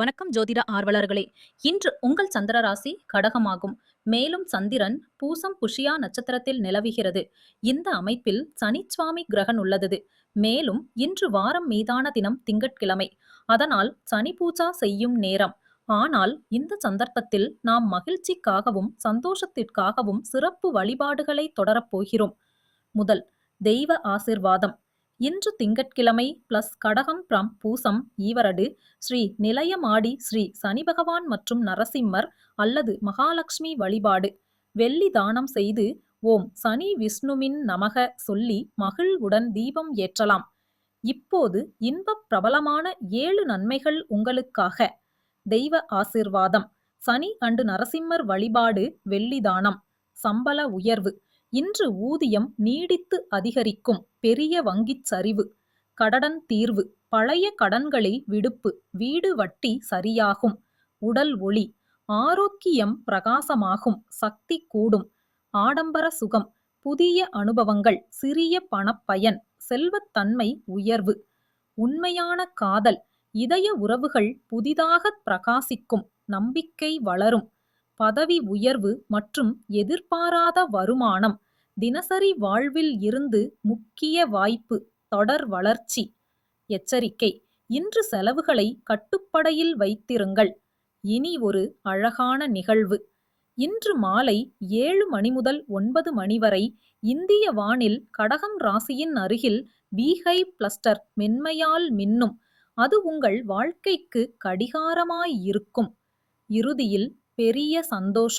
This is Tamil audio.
வணக்கம் ஜோதிட ஆர்வலர்களே. இன்று உங்கள் சந்திர ராசி கடகமாகும். மேலும் சந்திரன் பூசம் புஷியா நட்சத்திரத்தில் நிலவுகிறது. இந்த அமைப்பில் சனிச்சுவாமி கிரகன் உள்ளது. மேலும் இன்று வாரம் மீதான தினம் திங்கட்கிழமை. அதனால் சனி பூஜா செய்யும் நேரம். ஆனால் இந்த சந்தர்ப்பத்தில் நாம் மகிழ்ச்சிக்காகவும் சந்தோஷத்திற்காகவும் சிறப்பு வழிபாடுகளை தொடரப் போகிறோம். முதல் தெய்வ ஆசிர்வாதம். இன்று திங்கட்கிழமை பிளஸ் கடகம் பிரம் பூசம் ஈவரடு ஸ்ரீ நிலையமாடி ஸ்ரீ சனி பகவான் மற்றும் நரசிம்மர் அல்லது மகாலட்சுமி வழிபாடு. வெள்ளி தானம் செய்து ஓம் சனி விஷ்ணுவின் நமக சொல்லி மகிழ்வுடன் தீபம் ஏற்றலாம். இப்போது இன்பப் பிரபலமான ஏழு நன்மைகள் உங்களுக்காக. தெய்வ ஆசிர்வாதம். சனி அண்டு நரசிம்மர் வழிபாடு வெள்ளி தானம் சம்பள உயர்வு. இன்று ஊதியம் நீடித்து அதிகரிக்கும் பெரிய வங்கிச் சரிவு கடடன் தீர்வு பழைய கடன்களை விடுப்பு வீடு வட்டி சரியாகும் உடல் ஒளி ஆரோக்கியம் பிரகாசமாகும் சக்தி கூடும் ஆடம்பர சுகம் புதிய அனுபவங்கள் சிறிய பணப்பயன் செல்வத்தன்மை உயர்வு உண்மையான காதல் இதய உறவுகள் புதிதாக பிரகாசிக்கும் நம்பிக்கை வளரும் பதவி உயர்வு மற்றும் எதிர்பாராத வருமானம் தினசரி வாழ்வில் இருந்து முக்கிய வாய்ப்பு தொடர் வளர்ச்சி. எச்சரிக்கை இன்று செலவுகளை கட்டுப்படையில் வைத்திருங்கள். இனி ஒரு அழகான நிகழ்வு. இன்று மாலை ஏழு மணி முதல் ஒன்பது மணி வரை இந்திய வானில் கடகம் ராசியின் அருகில் பீஹை பிளஸ்டர் மென்மையால் மின்னும். அது உங்கள் வாழ்க்கைக்கு கடிகாரமாயிருக்கும் இறுதியில் பெரிய சந்தோஷம்.